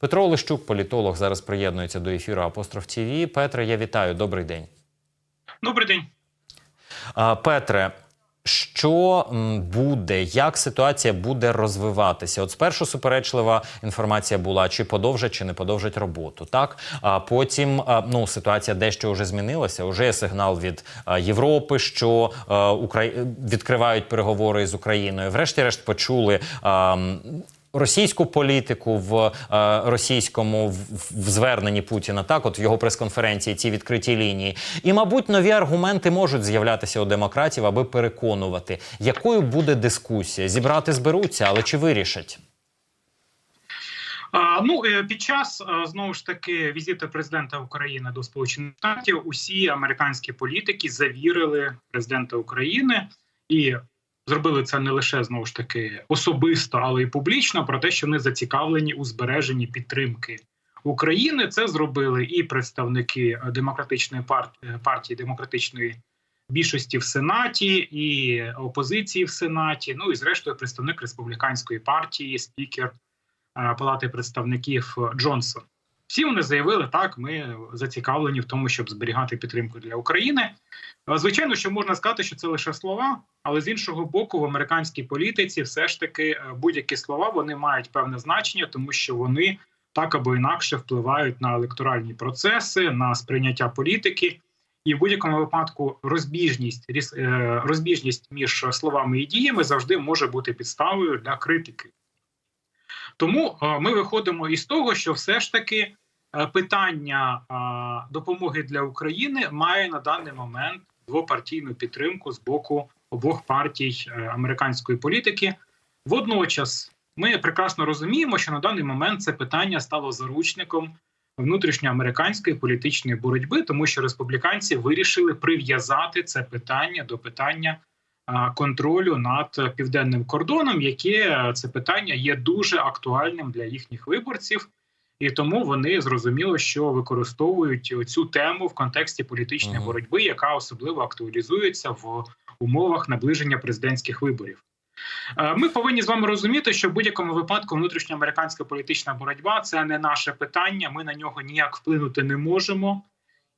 Петро Олещук, політолог, зараз приєднується до ефіру Апостроф ТІВІ. Петре, я вітаю. Добрий день. Добрий день. Петре, що буде, як ситуація буде розвиватися? От спершу суперечлива інформація була, чи подовжать, чи не подовжать роботу. Так а потім ну ситуація дещо вже змінилася. Уже є сигнал від Європи, що Украї... відкривають переговори з Україною. Врешті-решт почули. Російську політику в е, російському в, в зверненні Путіна, так от в його прес-конференції, ці відкриті лінії, і мабуть, нові аргументи можуть з'являтися у демократів, аби переконувати, якою буде дискусія. Зібрати зберуться, але чи вирішать? Ну е, під час е, знову ж таки візиту президента України до Сполучених Штатів усі американські політики завірили президента України і зробили це не лише знову ж таки особисто, але й публічно про те, що вони зацікавлені у збереженні підтримки України. Це зробили і представники демократичної партії партії демократичної більшості в Сенаті, і опозиції в Сенаті. Ну і зрештою представник республіканської партії, спікер. Е, Палати представників Джонсон. Всі вони заявили, так, ми зацікавлені в тому, щоб зберігати підтримку для України. Звичайно, що можна сказати, що це лише слова, але з іншого боку, в американській політиці все ж таки е, будь-які слова вони мають певне значення, тому що вони так або інакше впливають на електоральні процеси, на сприйняття політики. І в будь-якому випадку розбіжність е, розбіжність між словами і діями завжди може бути підставою для критики. Тому е, ми виходимо із того, що все ж таки питання е, допомоги для України має на даний момент двопартійну підтримку з боку обох партій е, американської політики. Водночас ми прекрасно розуміємо, що на даний момент це питання стало заручником внутрішньоамериканської політичної боротьби, тому що республіканці вирішили прив'язати це питання до питання контролю над південним кордоном, яке е, це питання є дуже актуальним для їхніх виборців, і тому вони зрозуміло, що використовують цю тему в контексті політичної Мгм. боротьби, яка особливо актуалізується в умовах наближення президентських виборів. Е, Ми повинні з вами розуміти, що в будь-якому випадку внутрішньоамериканська політична боротьба це не наше питання. Ми на нього ніяк вплинути не можемо.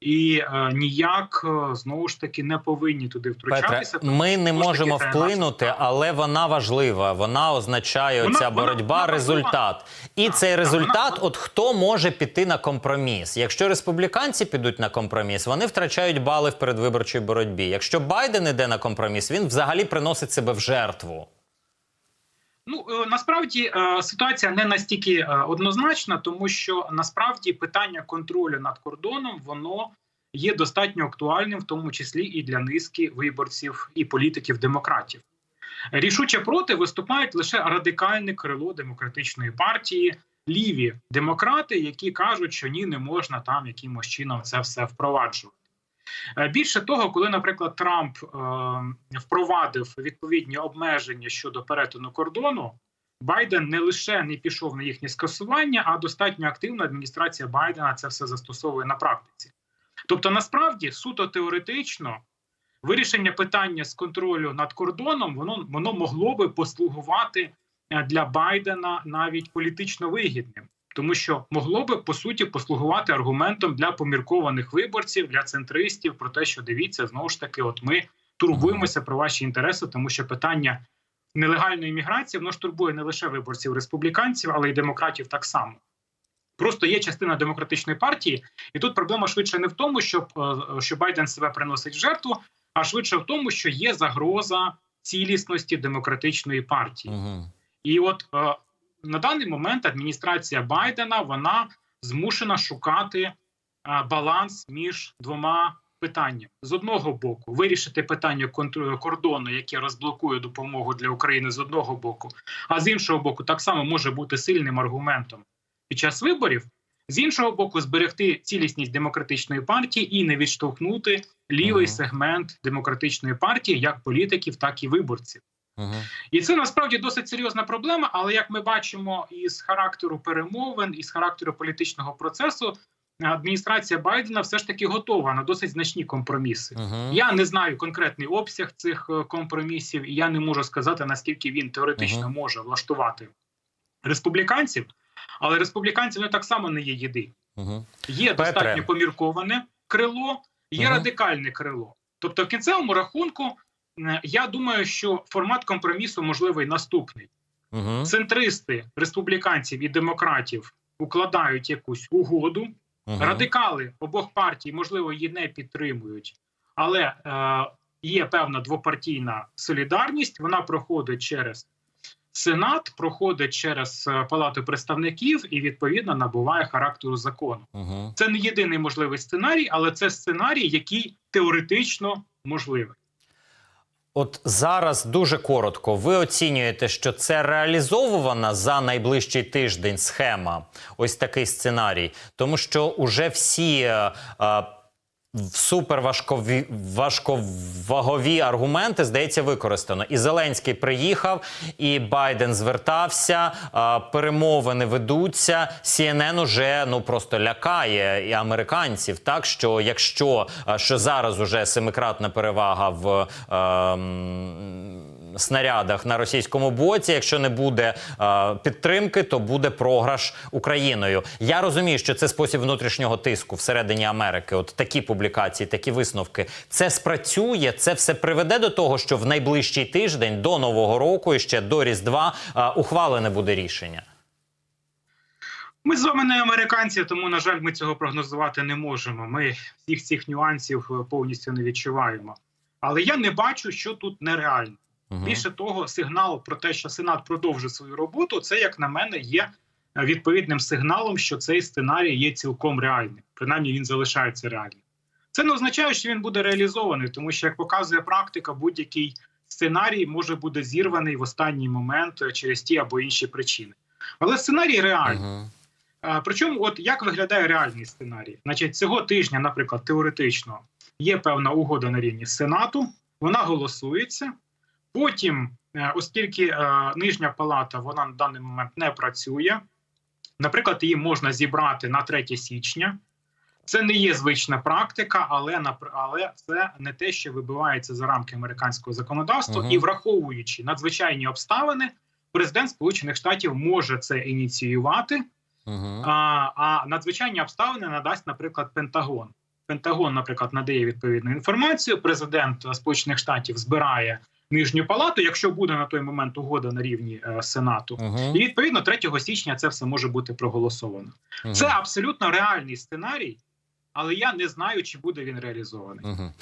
І е, ніяк е, знову ж таки не повинні туди втручатися. тому ми не ж таки, можемо вплинути, справа. але вона важлива. Вона означає Вона- ця вона- боротьба вона результат. І цей результат, вона- от хто може піти на компроміс? Якщо республіканці підуть на компроміс, вони втрачають бали в передвиборчій боротьбі. Якщо Байден іде на компроміс, він взагалі приносить себе в жертву. Ну е, насправді е, ситуація не настільки е, однозначна, тому що насправді питання контролю над кордоном воно є достатньо актуальним, в тому числі і для низки виборців і політиків демократів. Рішуче проти виступають лише радикальне крило демократичної партії, ліві демократи, які кажуть, що ні, не можна там якимось чином це все впроваджувати. Е, Більше того, коли, наприклад, Трамп е, впровадив відповідні обмеження щодо перетину кордону, Байден не лише не пішов на їхнє скасування, а достатньо активно адміністрація Байдена це все застосовує на практиці. Тобто, насправді, суто теоретично, вирішення питання з контролю над кордоном воно, воно могло би послугувати е, для Байдена навіть політично вигідним. Тому що могло би по суті послугувати аргументом для поміркованих виборців, для центристів про те, що дивіться, знову ж таки, от ми турбуємося про ваші інтереси, тому що питання нелегальної міграції воно ж турбує не лише виборців республіканців, але й демократів так само. Просто є частина демократичної партії, і тут проблема швидше не в тому, що, е, що Байден себе приносить в жертву, а швидше в тому, що є загроза цілісності демократичної партії. Угу. І от е, на даний момент адміністрація Байдена вона змушена шукати е, баланс між двома питаннями: з одного боку, вирішити питання контр- кордону, яке розблокує допомогу для України з одного боку, а з іншого боку, так само може бути сильним аргументом під час виборів. З іншого боку, зберегти цілісність демократичної партії і не відштовхнути лівий сегмент демократичної партії як політиків, так і виборців. Угу. І це насправді досить серйозна проблема. Але як ми бачимо із характеру перемовин, із характеру політичного процесу, адміністрація Байдена все ж таки готова на досить значні компроміси. Угу. Я не знаю конкретний обсяг цих е, компромісів, і я не можу сказати наскільки він теоретично Мгм. може влаштувати республіканців. Але республіканці вони так само не є єдині. Угу. Є Петре. достатньо помірковане крило, є Мгм. радикальне крило. Тобто, в кінцевому рахунку, е, я думаю, що формат компромісу можливий наступний: Угу. центристи республіканців і демократів укладають якусь угоду. Радикали обох партій, можливо, її не підтримують, але е, є певна двопартійна солідарність. Вона проходить через Сенат, проходить через е, Палату представників і відповідно набуває характеру закону. Угу. Це не єдиний можливий сценарій, але це сценарій, який теоретично можливий. От зараз дуже коротко. Ви оцінюєте, що це реалізовувана за найближчий тиждень схема, ось такий сценарій, тому що уже всі. е, е, Суперважкові важковагові аргументи здається використано. І Зеленський приїхав, і Байден звертався. Перемовини ведуться. CNN уже ну просто лякає і американців. Так що якщо що зараз уже семикратна перевага в е, снарядах на російському боці, якщо не буде е, підтримки, то буде програш Україною. Я розумію, що це спосіб внутрішнього тиску всередині Америки. От такі публікації, такі висновки. Це спрацює, це все приведе до того, що в найближчий тиждень до нового року і ще до Різдва е, ухвалене буде рішення. Ми з вами не американці, тому на жаль, ми цього прогнозувати не можемо. Ми всіх цих нюансів е, повністю не відчуваємо. Але я не бачу, що тут нереально. Мгм. Більше того, сигнал про те, що Сенат продовжить свою роботу, це як на мене є е, відповідним сигналом, що цей сценарій є цілком реальним. Принаймні він залишається реальним. Це не означає, що він буде реалізований, тому що як показує практика, будь-який сценарій може бути зірваний в останній момент е, через ті або інші причини. Але сценарій реальний. А, Причому, от як виглядає реальний сценарій? Значить, цього тижня, наприклад, теоретично є певна угода на рівні Сенату, вона голосується. Потім, е, оскільки е, нижня палата вона на даний момент не працює, наприклад, її можна зібрати на 3 січня. Це не є звична практика, але але це не те, що вибивається за рамки американського законодавства, Мгм. і враховуючи надзвичайні обставини, президент Сполучених Штатів може це ініціювати. Мгм. А, а надзвичайні обставини надасть, наприклад, Пентагон. Пентагон, наприклад, надає відповідну інформацію. Президент Сполучених Штатів збирає нижню палату, якщо буде на той момент угода на рівні е, Сенату. Мгм. І відповідно 3 січня це все може бути проголосовано. Мгм. Це абсолютно реальний сценарій, але я не знаю, чи буде він реалізований. Мгм.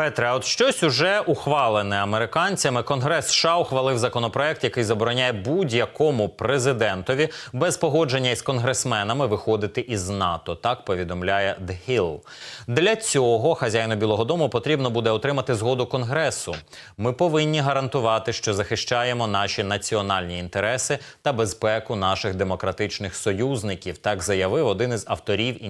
Петре, от щось уже ухвалене американцями. Конгрес США ухвалив законопроект, який забороняє будь-якому президентові без погодження із конгресменами виходити із НАТО. Так повідомляє The Hill. Для цього хазяїну Білого Дому потрібно буде отримати згоду Конгресу. Ми повинні гарантувати, що захищаємо наші національні інтереси та безпеку наших демократичних союзників. Так заявив один із авторів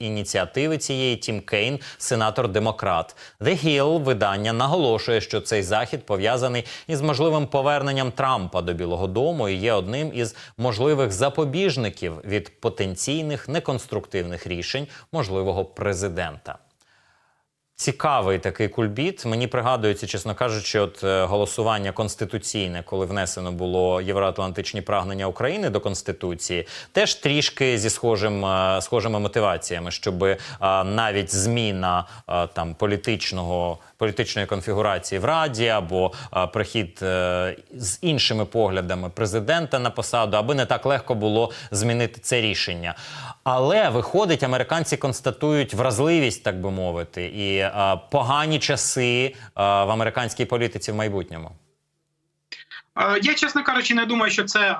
ініціативи цієї Тім Кейн, сенатор демократ. The Hill видання наголошує, що цей захід пов'язаний із можливим поверненням Трампа до Білого Дому і є одним із можливих запобіжників від потенційних неконструктивних рішень можливого президента. Цікавий такий кульбіт. Мені пригадується, чесно кажучи, от е, голосування конституційне, коли внесено було євроатлантичні прагнення України до конституції, теж трішки зі схожим е, схожими мотиваціями, щоб е, навіть зміна там політичного політичної конфігурації в раді або прихід з іншими поглядами президента на посаду, аби не так легко було змінити це рішення. Але виходить, американці констатують вразливість, так би мовити, і е, погані часи е, в американській політиці в майбутньому. Е, Я, чесно кажучи, не думаю, що це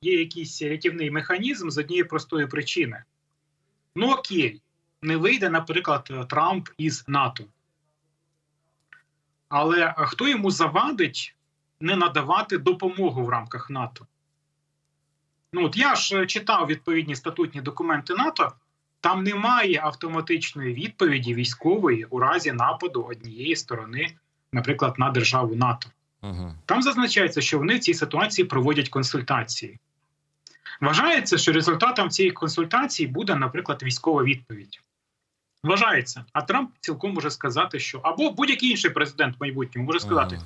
є якийсь рятівний механізм з однієї простої причини. Ну окей, не вийде, наприклад, Трамп із НАТО. Але хто йому завадить не надавати допомогу в рамках НАТО? Ну, от я ж читав відповідні статутні документи НАТО. Там немає автоматичної відповіді військової у разі нападу однієї сторони, наприклад, на державу НАТО. Там зазначається, що вони в цій ситуації проводять консультації. Вважається, що результатом цієї консультації буде, наприклад, військова відповідь. Вважається, а Трамп цілком може сказати, що або будь-який інший президент в майбутньому може сказати: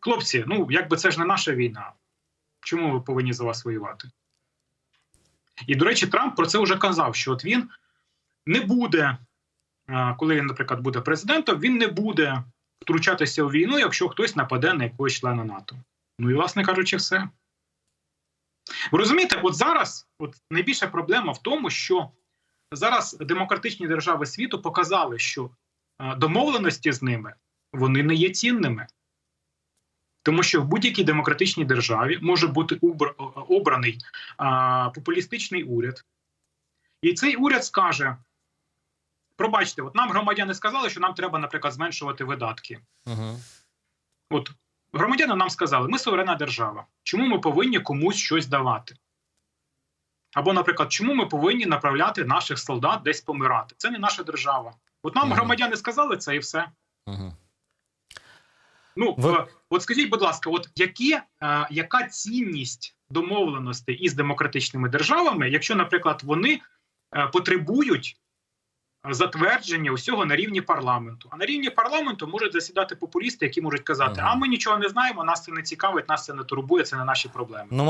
хлопці, ну якби це ж не наша війна. Чому ви повинні за вас воювати? І, до речі, Трамп про це вже казав, що от він не буде, е, коли він, наприклад, буде президентом, він не буде втручатися у війну, якщо хтось нападе на якогось члена НАТО. Ну і, власне кажучи, все. Ви розумієте, от зараз от найбільша проблема в тому, що зараз демократичні держави світу показали, що е, домовленості з ними вони не є цінними. Тому що в будь-якій демократичній державі може бути обраний а, популістичний уряд, і цей уряд скаже: пробачте, от нам громадяни сказали, що нам треба, наприклад, зменшувати видатки. Угу. От громадяни нам сказали, ми суверенна держава. Чому ми повинні комусь щось давати? Або, наприклад, чому ми повинні направляти наших солдат десь помирати? Це не наша держава. От нам Мгм. громадяни сказали це і все. Угу. Ну Ви- е, от скажіть, будь ласка, от які, а, яка цінність домовленості із демократичними державами, якщо, наприклад, вони е, потребують е, затвердження усього на рівні парламенту? А на рівні парламенту можуть засідати популісти, які можуть казати: Ага. а ми нічого не знаємо, нас це не цікавить, нас це не турбує, це не наші проблеми. Ну,